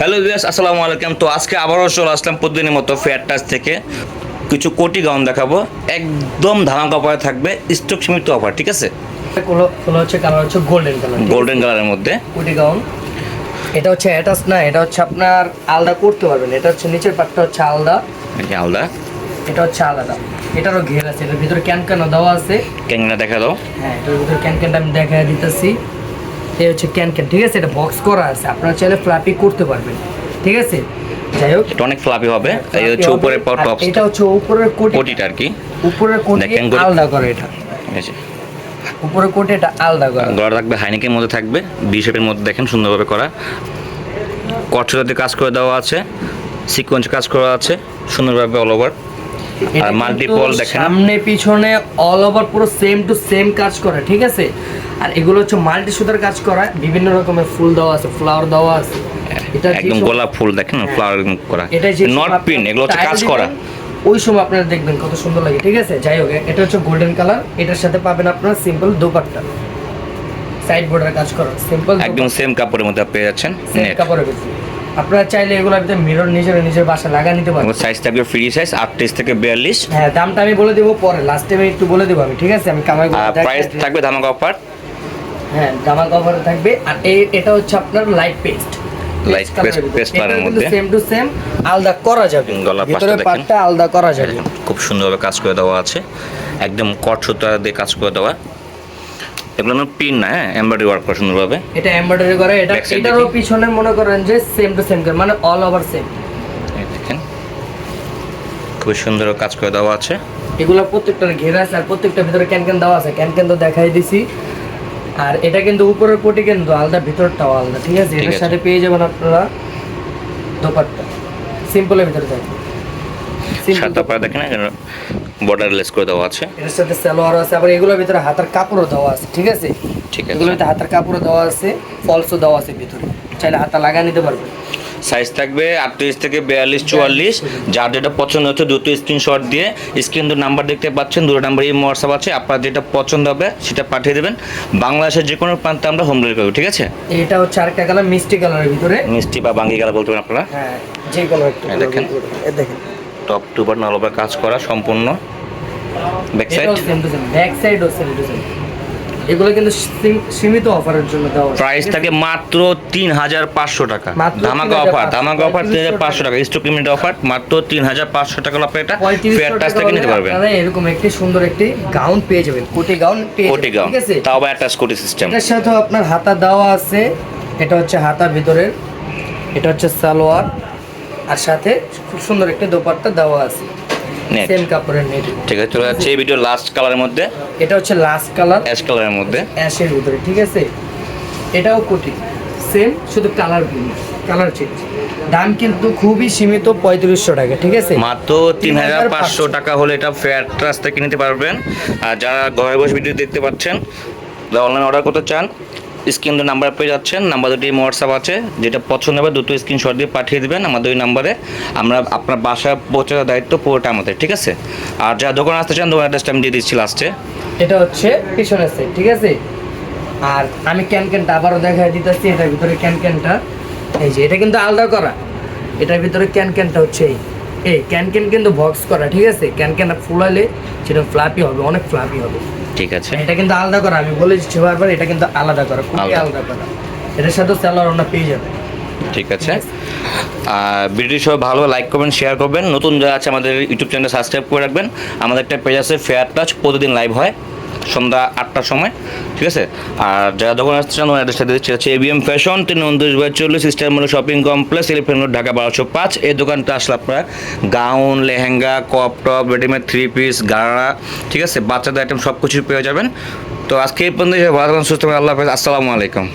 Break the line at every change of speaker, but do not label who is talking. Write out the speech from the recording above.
Hello viewers আসসালামু আলাইকুম। তো আজকে আবারও চলে আসলাম প্রতিদিনের মতো ফেয়ার টাচ থেকে। কিছু কোটি গাউন দেখাবো। একদম ধামাকা অফারে থাকবে স্টক সীমিত অফার ঠিক আছে?
কোনো হচ্ছে কালার হচ্ছে গোল্ডেন কালার
গোল্ডেন কালারের মধ্যে।
কুটি গাউন। এটা হচ্ছে অ্যাটাচ না এটা হচ্ছে আপনার আলাদা করতে পারবেন। এটা হচ্ছে নিচের পাটটা হচ্ছে আলাদা।
আলাদা।
এটা হচ্ছে আলাদা। এটারও ঘের আছে এটার ভিতরে ক্যান ক্যান দেওয়া আছে।
ক্যাংনা দেখা দাও।
হ্যাঁ এটার ভিতরে ক্যান ক্যানটা আমি দেখা দিতেছি। এই হচ্ছে ক্যান ক্যান ঠিক আছে? এটা বক্স করা আছে আপনারা চাইলে ফ্লাপি করতে পারবেন ঠিক আছে? যাই হোক।
এটা অনেক ফ্লাপি হবে। এই হচ্ছে
fluffy
উপরে
হবে। আর
টপ
এটা হচ্ছে উপরের কোটি।
কোটিটা আর কি।
উপরের কোটি আলাদা করে এটা।
ঠিক আছে
উপরের কোটি এটা আলাদা করে।
গড়া থাকবে হাইনিকের মধ্যে থাকবে। বি শেপের মধ্যে দেখেন সুন্দরভাবে করা। কটসরাতে কাজ করে দেওয়া আছে। সিকোয়েন্স কাজ করা আছে। সুন্দরভাবে অল ওভার আর multiple দেখেন।
সামনে পিছনে অল ওভার পুরো সেম টু সেম কাজ করে ঠিক আছে? আর এগুলো হচ্ছে মাল্টি সুতার কাজ করা বিভিন্ন রকমের ফুল দেওয়া আছে ফ্লাওয়ার দেওয়া আছে। এটা
একদম গোলাপ ফুল দেখেন ফ্লাওয়ার করা।
এটা যে
নট পিন এগুলো হচ্ছে কাজ করা।
ওই সময় আপনারা দেখবেন কত সুন্দর লাগে ঠিক আছে? যাই হোক এটা হচ্ছে গোল্ডেন কালার এটার সাথে পাবেন আপনারা সিম্পল দোপাট্টা। সাইড বর্ডার কাজ করা সিম্পল
একদম সেম কাপড়ের মধ্যে পেয়ে যাচ্ছেন
কাপড়ের ভিতরে। আপনারা চাইলে এগুলো ভিতরে মিরর নিজের নিজের বাসা লাগা নিতে পারেন।
সাইজ থাকবে ফ্রি সাইজ আটত্রিশ থেকে বিয়াল্লিশ।
হ্যাঁ দামটা আমি বলে দেবো পরে লাস্ট টাইমে একটু বলে দেবো আমি ঠিক আছে? আমি কামাই
প্রাইস থাকবে ধামাকা অফার
হ্যাঁ জামা কভার থাকবে। আর এই এটা হচ্ছে আপনার লাইট পেস্ট
paste colour এর মধ্যে।
সেম টু সেম আলাদা করা যাবে। ভিতরে
পাশটা দেখেন।
পাটটা আলাদা করা যাবে।
খুব সুন্দরভাবে কাজ করে দেওয়া আছে। একদম কট সুতা দিয়ে কাজ করে দেওয়া। এগুলো পিন না হ্যাঁ? এমব্রয়ডারি ওয়ার্ক করা সুন্দরভাবে।
এটা এমব্রয়ডারি করা এটা এটারও
দেখি।
পিছনে মনে করেন যে সেম টু সেম মানে অল ওভার সেম
দেখেন। খুব সুন্দর কাজ করে দেওয়া আছে।
এগুলো প্রত্যেকটার ঘেরা আছে আর প্রত্যেকটার ভিতরে ক্যান ক্যান দেওয়া আছে। ক্যান ক্যান তো দেখাই দিছি। আর এটা কিন্তু উপরের কোটি কিন্তু আলাদা ভিতরটাও আলাদা ঠিক আছে? এটার সাথে পেয়ে যাবেন আপনারা দোপাট্টা। সিম্পলের ভিতরে থাকে Simple
সাতটা পায়ে দেখেন বর্ডার লেস করে দেওয়া আছে।
এর সাথে সালোয়ার আছে আবার এগুলোর ভিতরে হাতার কাপড়ও দেওয়া আছে ঠিক আছে?
ঠিক আছে।
এগুলোর ভিতরে হাতার কাপড়ও দেওয়া আছে ফলসও দেওয়া আছে ভিতরে। চাইলে হাতা লাগা নিতে পারবে।
সাইজ থাকবে আটত্রিশ থেকে বিয়াল্লিশ চুয়াল্লিশ। যার যেটা পছন্দ হচ্ছে দুটো স্ক্রিনশট দিয়ে স্ক্রিন নাম্বার দেখতে পাচ্ছেন দুটো নাম্বার এই হোয়াটসঅ্যাপ আছে আপনার যেটা পছন্দ হবে সেটা পাঠিয়ে দেবেন। বাংলাদেশের যে কোনো প্রান্তে আমরা হোম ডেলিভারি করব ঠিক আছে?
এটা হচ্ছে আরেকটা কালার মিষ্টি কালারের ভিতরে।
মিষ্টি বা বাঙ্গি গেলা বলতে পারেন আপনারা?
হ্যাঁ যে
এই দেখেন।
দেখেন।
টপ টু বার নলবার কাজ করা সম্পূর্ণ। ব্যাক সাইড
ব্যাক সাইডও সেম টু সেম এগুলো কিন্তু সীমিত অফারের জন্য দেওয়া।
প্রাইস থাকে মাত্র তিন হাজার পাঁচশো টাকা। ধামাকা অফার ধামাকা অফার তিন হাজার
3500
পাঁচশো টাকা। স্টক লিমিট অফার মাত্র তিন হাজার পাঁচশো টাকা আপনি এটা।
3500
ফেয়ার টাচ থেকে নিতে পারবেন।
এরকম একটি সুন্দর একটি গাউন পেয়ে যাবেন। কোটি গাউন পেয়ে
কোটি গাউন
ঠিক আছে?
তাও আবার একটা স্কুটি সিস্টেম
এটার সাথে আপনার হাতা দেওয়া আছে। এটা হচ্ছে হাতা ভিতরের। এটা হচ্ছে সালোয়ার। আর সাথে খুব সুন্দর একটা দোপাট্টা দেওয়া আছে। সেম কাপড়ের নেট।
ঠিক আছে চলে যাচ্ছে এই ভিডিও লাস্ট কালারের মধ্যে।
এটা হচ্ছে লাস্ট কালার
অ্যাশ কালারের মধ্যে।
অ্যাশের ভিতরে ঠিক আছে? এটাও কোটি। সেম শুধু কালার ভিন্ন কালার চেঞ্জ দাম কিন্তু খুবই সীমিত পঁয়ত্রিশশো টাকা ঠিক আছে?
মাত্র তিন হাজার পাঁচশো টাকা হলে এটা ফেয়ার ট্রাস থেকে নিতে পারবেন। আর যারা ঘরে বসে ভিডিও দেখতে পাচ্ছেন অনলাইন অর্ডার করতে চান স্ক্রিন নাম্বার পেয়ে যাচ্ছেন, নাম্বার দুটি হোয়াটসঅ্যাপ আছে, যেটা পছন্দ হবে দুটো স্ক্রিনশট দিয়ে পাঠিয়ে দেবেন আমাদের ওই নাম্বারে। আমরা আপনার বাসায় পৌঁছানোর দায়িত্ব পুরোটা আমাদের, ঠিক আছে? আর যারা দোকান আসতে চান দোকান অ্যাড্রেসটা আমি দিয়ে দিচ্ছি লাস্টে
এটা হচ্ছে পিছনের সাইড ঠিক আছে? আর আমি ক্যান ক্যানটা আবারও দেখা দিতেছি, এটার ভিতরে ক্যান ক্যানটা। এই যে, এটা কিন্তু আলাদা করা। এটার ভিতরে ক্যান ক্যানটা হচ্ছে এই। ক্যান ক্যান কিন্তু বক্স করা, ঠিক আছে? ক্যান ক্যানটা ফুলালে সেটা ফ্লাপি হবে, অনেক ফ্লাপি হবে।
ঠিক আছে।
এটা কিন্তু আলাদা করা আমি বলে দিচ্ছি বারবার এটা কিন্তু আলাদা করা খুবই
আলাদা।
করা। এটার সাথে স্যালোয়ার ওনা পেয়ে যাবে।
ঠিক আছে। আর ভিডিওটি সবাই ভালো লাইক করবেন শেয়ার করবেন। নতুন যারা আছে আমাদের ইউটিউব চ্যানেল সাবস্ক্রাইব করে রাখবেন। আমাদের একটা পেজ আছে ফেয়ার টাচ প্রতিদিন লাইভ হয়। সন্ধ্যা আটটার সময়, ঠিক আছে? আর যারা দোকান আসতে চান ওনার অ্যাড্রেসটা দিচ্ছি, হচ্ছে এবিএম ফ্যাশন তিন উনত্রিশ বাই চল্লিশ system shopping complex eleven road Dhaka বারোশো পাঁচ। এই দোকানটা আসলে আপনারা gown, lehenga crop top readymade three piece গাড়া, ঠিক আছে? বাচ্চাদের আইটেম সব কিছু পেয়ে যাবেন। তো আজকে এই পর্যন্ত ভালো সুস্থ আল্লাহ হাফেজ, আসসালামু আলাইকুম।